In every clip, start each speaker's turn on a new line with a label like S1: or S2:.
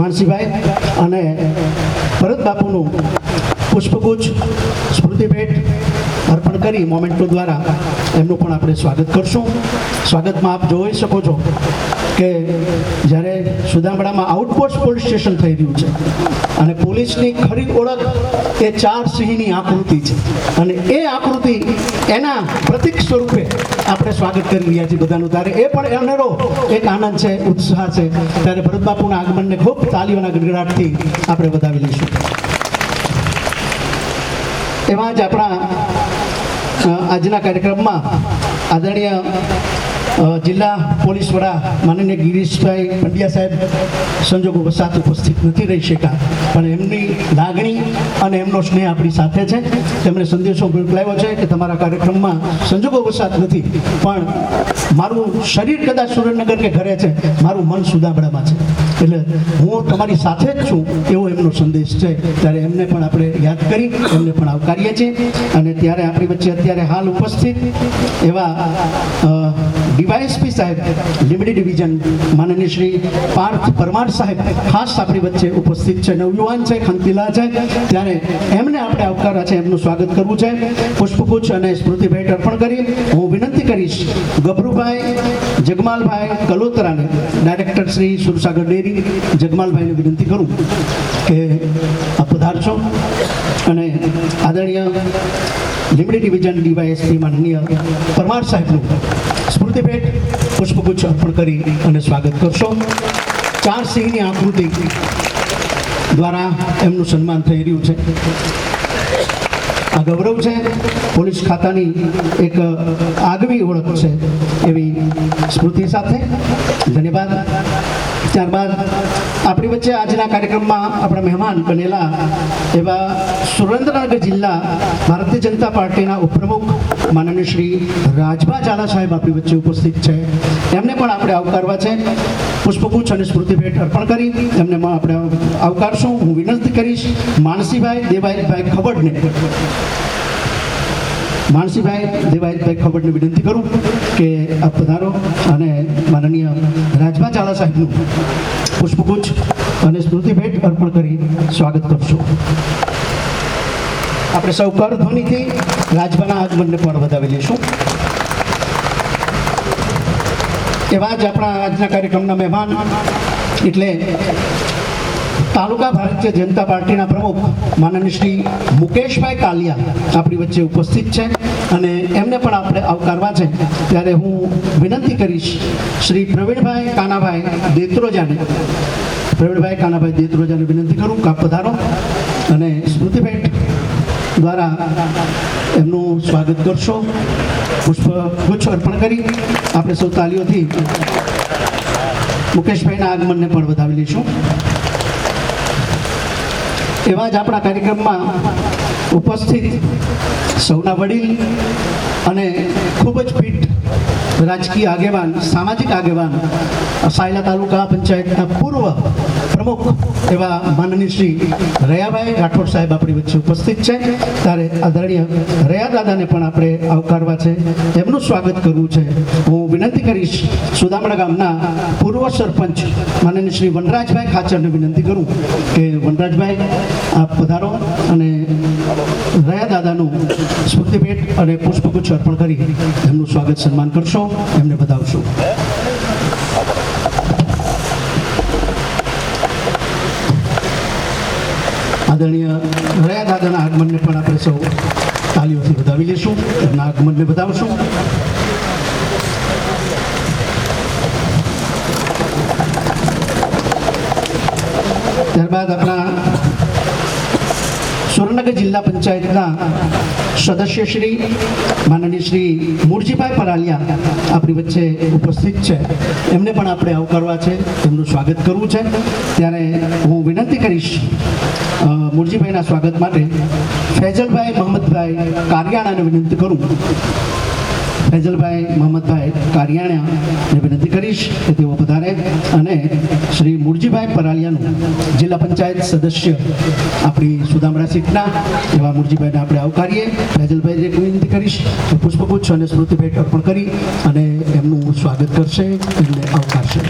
S1: માનસીભાઈ અને ભરત બાપુનું પુષ્પગુચ્છ સ્મૃતિભેટ અર્પણ કરી મોમેન્ટો દ્વારા એમનું પણ આપણે સ્વાગત કરશું. સ્વાગતમાં આપ જોઈ શકો છો કે જ્યારે સુદામડામાં આઉટપોસ્ટ પોલીસ સ્ટેશન થઈ રહ્યું છે અને પોલીસની ખરી ઓળખ એ ચાર સિંહની આકૃતિ છે. અને એ આકૃતિ એના પ્રતિક સ્વરૂપે આપણે સ્વાગત કરી રહ્યા છીએ બધાનું. ત્યારે એ પણ અનેરો એક આનંદ છે, ઉત્સાહ છે. ત્યારે ભરતબાપુના આગમનને ખૂબ તાલીઓના ગડગડાટથી આપણે વધાવી લઈશું. એમાં જ આપણા આજના કાર્યક્રમમાં આદરણીય જિલ્લા પોલીસ વડા માનનીય ગિરીશભાઈ પંડ્યા સાહેબ સંજોગો વસાત ઉપસ્થિત નથી રહી શક્યા. પણ એમની લાગણી અને એમનો સ્નેહ આપણી સાથે છે. તેમણે સંદેશો મોકલાવ્યો છે કે તમારા કાર્યક્રમમાં સંજોગો વસાત નથી, પણ મારું શરીર કદાચ સુરેન્દ્રનગર કે ઘરે છે, મારું મન સુદાબડામાં છે. એટલે હું તમારી સાથે જ છું એવો એમનો સંદેશ છે. ત્યારે એમને પણ આપણે યાદ કરી, એમને પણ આવકારીએ છીએ. અને ત્યારે આપણી વચ્ચે અત્યારે હાલ ઉપસ્થિત એવા ડીવાયએસપી સાહેબ, લીંબડી ડિવિઝન માનનીય શ્રી પાર્થ પરમાર સાહેબ, ખાસ આપણી વચ્ચે ઉપસ્થિત છે. નવયુવાન છે, ખંતીલા છે. ત્યારે એમને આપણે આવકારા છે, એમનું સ્વાગત કરવું છે. પુષ્પગુચ્છ અને સ્મૃતિ ભેટ અર્પણ કરી હું વિનંતી કરીશ, ગભરુભાઈ જગમાલભાઈ કલોતરાને, ડાયરેક્ટર શ્રી સુરસાગર ડેરી જગમાલભાઈને વિનંતી કરું કે આ પધારશો. અને આદરણીય લીંબડી ડિવિઝન ડીવાયએસપી માનનીય પરમાર સાહેબનું સ્મૃતિભેટ પુષ્પગુચ્છ અર્પણ કરી અને સ્વાગત કરશો. ચાર સિંહની આકૃતિ દ્વારા એમનું સન્માન થઈ રહ્યું છે. આ ગૌરવ છે. પોલીસ ખાતાની એક આગવી ઓળખ છે એવી સ્મૃતિ સાથે. ધન્યવાદ. ત્યારબાદ આપણી વચ્ચે આજના કાર્યક્રમમાં આપણા મહેમાન બનેલા એવા સુરેન્દ્રનગર જિલ્લા ભારતીય જનતા પાર્ટીના ઉપપ્રમુખ માનનીય શ્રી રાજભા ઝાલા સાહેબ આપણી વચ્ચે ઉપસ્થિત છે. એમને પણ આપણે આવકારવા છે. પુષ્પગુચ્છ અને સ્મૃતિ ભેટ અર્પણ કરી એમને પણ આપણે આવકારશું. હું વિનંતી કરીશ, માનસીભાઈ દેવાઈભાઈ ખબડને માનસીભાઈ દેવાયતભાઈ ખબરને વિનંતી કરું કે આપ પધારો અને માનનીય રાજભા ચાલા સાહેબનું પુષ્પગુચ્છ અને સ્મૃતિ ભેટ અર્પણ કરી સ્વાગત કરશો આપણે સૌ કર ધ્વનિથી રાજભાના આગમનને પણ વધાવી લઈશું. એવા જ આપણા આજના કાર્યક્રમના મહેમાન, એટલે તાલુકા ભારતીય જનતા પાર્ટીના પ્રમુખ માનનીય શ્રી મુકેશભાઈ કાલિયા આપણી વચ્ચે ઉપસ્થિત છે અને એમને પણ આપણે આવકારવા છે. ત્યારે હું વિનંતી કરીશ શ્રી પ્રવીણભાઈ કાનાભાઈ દેત્રોજાને, પ્રવીણભાઈ કાનાભાઈ દેત્રોજાને વિનંતી કરું, કાપ પધારો. અને સ્મૃતિભેટ દ્વારા એમનું સ્વાગત કરશો. પુષ્પ ગુચ્છ અર્પણ કરી આપણે સૌ તાલીઓથી મુકેશભાઈના આગમનને પણ વધાવી લઈશું. એવા જ આપણા કાર્યક્રમમાં ઉપસ્થિત સૌના વડીલ અને ખૂબ જ ફિટ રાજકીય આગેવાન, સામાજિક આગેવાન સાયલા તાલુકા પંચાયતના પૂર્વ પ્રમુખ એવા માનનીય શ્રી રયાભાઈ રાઠોડ સાહેબ આપણી વચ્ચે ઉપસ્થિત છે. ત્યારે આદરણીય રયા દાદાને પણ આપણે આવકારવા છે. એમનું સ્વાગત કરવું છે. હું વિનંતી કરીશ સુદામડા ગામના પૂર્વ સરપંચ માનનીય શ્રી વનરાજભાઈ ખાચરને વિનંતી કરું કે વનરાજભાઈ, આપ પધારો અને રયા દાદાનું સ્મૃતિભેટ અને પુષ્પગુચ્છ અર્પણ કરી એમનું સ્વાગત સન્માન કરશો, એમને વધાવશો. આદરણીય રયા દાદાના આગમનને પણ આપણે સૌ તાલીઓથી વધાવી લઈશું એમના આગમનને વધાવશું. ત્યારબાદ આપણા સુરેન્દ્રનગર જિલ્લા પંચાયતના સદસ્ય શ્રી માનનીય શ્રી મૂળજીભાઈ પરાલિયા આપણી વચ્ચે ઉપસ્થિત છે. એમને પણ આપણે આવકારવા છે. એમનું સ્વાગત કરવું છે. ત્યારે હું વિનંતી કરીશ મૂળજીભાઈના સ્વાગત માટે ફૈઝલભાઈ મોહમ્મદભાઈ કારિયાણાને વિનંતી કરું. ફૈઝલભાઈ, મોહમ્મદભાઈ કારિયાણ્યાને વિનંતી કરીશ કે તેઓ પધારે અને શ્રી મુરજીભાઈ પરાલિયાનું જિલ્લા પંચાયત સદસ્ય આપણી સુદામરા સીટના એવા મુરજીભાઈને આપણે આવકારીએ. ફૈઝલભાઈને વિનંતી કરીશ કે પુષ્પગુચ્છ અને સ્મૃતિ ભેટ અર્પણ કરી અને એમનું સ્વાગત કરશે, એમને આવકારશે.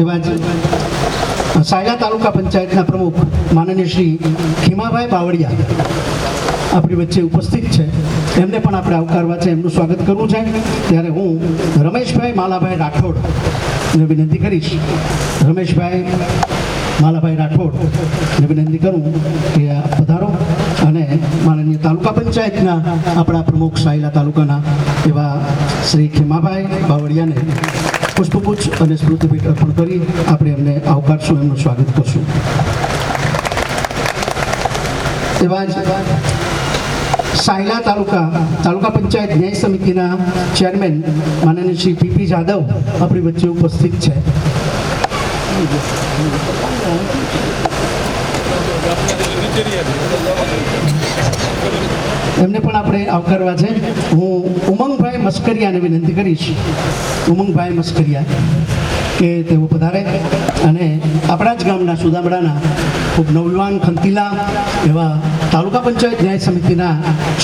S1: એવા જ સાયલા તાલુકા પંચાયતના પ્રમુખ માનનીય શ્રી ખીમાભાઈ બાવળિયા આપણી વચ્ચે ઉપસ્થિત છે. એમને પણ આપણે આવકારવા છે. એમનું સ્વાગત કરવું છે. ત્યારે હું રમેશભાઈ માલાભાઈ રાઠોડ ને વિનંતી કરીશ. રમેશભાઈ માલાભાઈ રાઠોડ વિનંતી કરું કે પધારો અને માનનીય તાલુકા પંચાયતના આપણા પ્રમુખ સાયલા તાલુકાના એવા શ્રી ખીમાભાઈ બાવળિયાને પુષ્પગુચ્છ અને સ્મૃતિ ભેટ અર્પણ કરી આપણે એમને આવકારશું, એમનું સ્વાગત કરશું. એવા જ સાયલા તાલુકા તાલુકા પંચાયત ન્યાય સમિતિના ચેરમેન માનનીય શ્રી પીપી જાદવ આપણી વચ્ચે ઉપસ્થિત છે. એમને પણ આપણે આવકારવા છે. હું ઉમંગભાઈ મસ્કરિયાને વિનંતી કરીશ ઉમંગભાઈ મસ્કરિયા કે તેઓ પધારે અને આપણા જ ગામના સુદામડાના ખૂબ નવયુવાન ખંતીલા એવા તાલુકા પંચાયત ન્યાય સમિતિના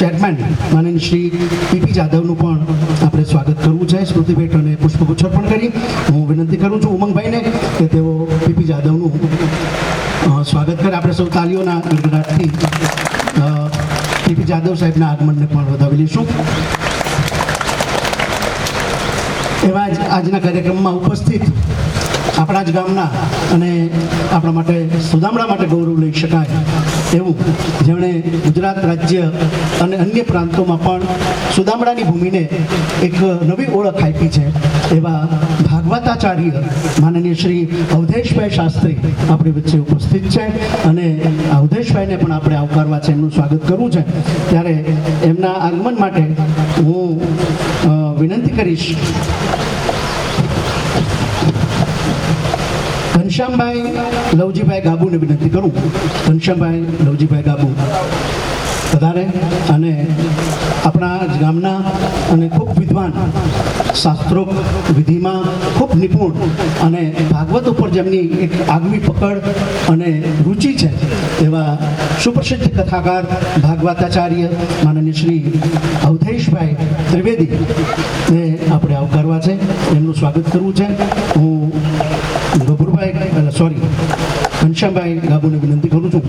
S1: ચેરમેન માનન શ્રી પીપી જાદવનું પણ આપણે સ્વાગત કરવું છે. સ્મૃતિ ભેટ અને પુષ્પગુચ્છ પણ કરી. હું વિનંતી કરું છું ઉમંગભાઈને કે તેઓ પીપી જાદવનું સ્વાગત કરે. આપણે સૌ તાલીઓના ગણગણાટથી પીપી જાદવ સાહેબના આગમનને પણ વધાવી લઈશું. એવા જ આજના કાર્યક્રમમાં ઉપસ્થિત આપણા જ ગામના અને આપણા માટે સુદામડા માટે ગૌરવ લઈ શકાય એવું જેમણે ગુજરાત રાજ્ય અને અન્ય પ્રાંતોમાં પણ સુદામડાની ભૂમિને એક નવી ઓળખ આપી છે એવા ભાગવતાચાર્ય માનનીય શ્રી અવધેશભાઈ શાસ્ત્રી આપણી વચ્ચે ઉપસ્થિત છે અને અવધેશભાઈને પણ આપણે આવકારવા છે એમનું સ્વાગત કરવું છે. ત્યારે એમના આગમન માટે હું વિનંતી કરીશ. ઘનશ્યામભાઈ લવજીભાઈ ગાબુને વિનંતી કરું. ઘનશ્યામભાઈ લવજીભાઈ ગાબુ વધારે અને આપણા ગામના અને ખૂબ વિદ્વાન શાસ્ત્રો વિધિમાં ખૂબ નિપુણ અને ભાગવત ઉપર જેમની એક આગવી પકડ અને રુચિ છે, એવા સુપ્રસિદ્ધ કથાકાર ભાગવતાચાર્ય માનનીય શ્રી અવધેશભાઈ ત્રિવેદી ને આપણે આવકારવા છે. એમનું સ્વાગત કરવું છે. હું ગભુરભાઈ સોરી ઘનશ્યામભાઈ ગાબુને વિનંતી કરું છું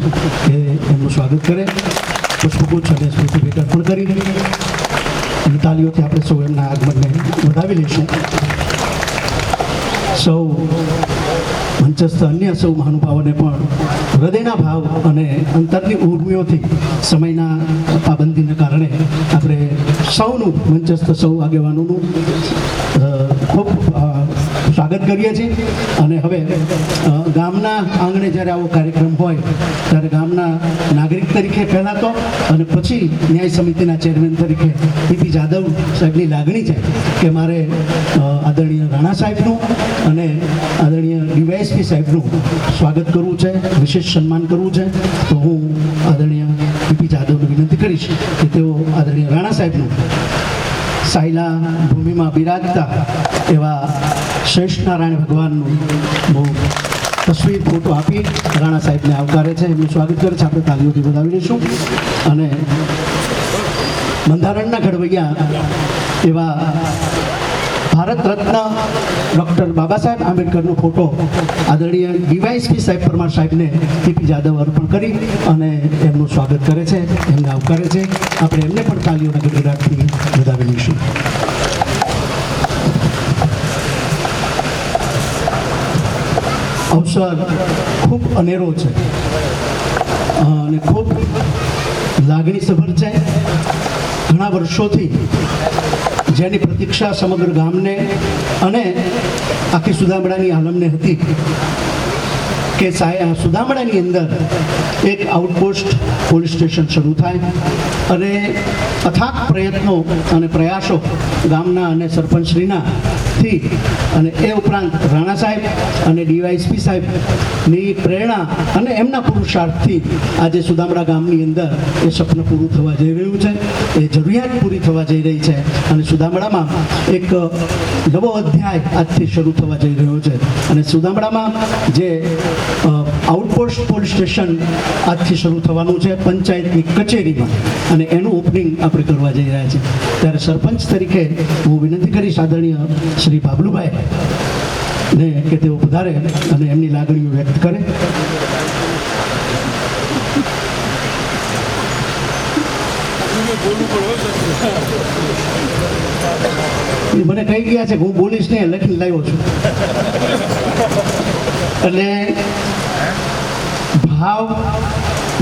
S1: કે એમનું સ્વાગત કરે. પુષ્પગુચ્છ અને સ્મૃતિ ભેટ અર્પણ કરી અને તાલીઓથી આપણે સૌ એમના આગમનને વધાવી લઈશું. સૌ મંચસ્થ અન્ય સૌ મહાનુભાવોને પણ હૃદયના ભાવ અને અંતરની ઉર્મિઓથી સમયના પાબંદીને કારણે આપણે સૌનું મંચસ્થ, સૌ આગેવાનોનું ખૂબ સ્વાગત કરીએ છીએ. અને હવે ગામના આંગણે જ્યારે આવો કાર્યક્રમ હોય, ત્યારે ગામના નાગરિક તરીકે પહેલાં તો અને પછી ન્યાય સમિતિના ચેરમેન તરીકે પીપી જાદવ સાહેબની લાગણી છે કે મારે આદરણીય રાણા સાહેબનું અને આદરણીય ડીવાયએસપી સાહેબનું સ્વાગત કરવું છે, વિશેષ સન્માન કરવું છે. તો હું આદરણીય પીપી જાદવને વિનંતી કરીશ કે તેઓ આદરણીય રાણા સાહેબનું સાયલા ભૂમિમાં બિરાજતા એવા શ્રેષ્ઠ નારાયણ ભગવાનનું બહુ તસવીર, ફોટો આપી રાણા સાહેબને આવકારે છે. એમનું સ્વાગત કરે છે. આપણે તાલીઓથી બતાવી દઈશું અને બંધારણના ઘડવૈયા એવા ભારત રત્ન ડૉક્ટર બાબા સાહેબ આંબેડકરનો ફોટો આદરણીય ડીવાયએસપી સાહેબ પરમાર સાહેબને પીપી જાદવ અર્પણ કરી અને એમનું સ્વાગત કરે છે. એમને આવકારે છે. આપણે એમને પણ તાલીઓના ગડગડાટથી વધાવી લઈશું અવસર ખૂબ અનેરો છે. અને ખૂબ લાગણીસભર છે. ઘણા વર્ષોથી જેની પ્રતીક્ષા સમગ્ર ગામને અને આખી સુદામડાની આલમને હતી કે સુદામડાની અંદર એક આઉટપોસ્ટ પોલીસ સ્ટેશન શરૂ થાય અને અથાક પ્રયત્નો અને પ્રયાસો ગામના અને સરપંચશ્રીના થી અને એ ઉપરાંત રાણા સાહેબ અને ડીવાયએસપી સાહેબની પ્રેરણા અને એમના પુરુષાર્થથી આજે સુદામડા ગામની અંદર એ સ્વપ્ન પૂરું થવા જઈ રહ્યું છે. એ જરૂરિયાત પૂરી થવા જઈ રહી છે અને સુદામડામાં એક નવો અધ્યાય આજથી શરૂ થવા જઈ રહ્યો છે. અને સુદામડામાં જે આઉટપોસ્ટ પોલીસ સ્ટેશન આજથી શરૂ થવાનું છે પંચાયતની કચેરીમાં. અને એનું ઓપનિંગ આપણે કરવા જઈ રહ્યા છીએ. ત્યારે સરપંચ તરીકે હું વિનંતી કરીશ આદરણીય શ્રી બાબલુભાઈ ને કે તેઓ વધારે અને એમની લાગણીઓ વ્યક્ત કરે. મને કહી ગયા છે હું બોલીશ નહીં, લખીને લાવ્યો છું. એટલે ભાવ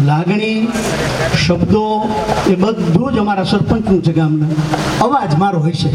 S1: લાગણી શબ્દો એ બધું જ અમારા સરપંચનું છે ગામના. અવાજ મારો હશે.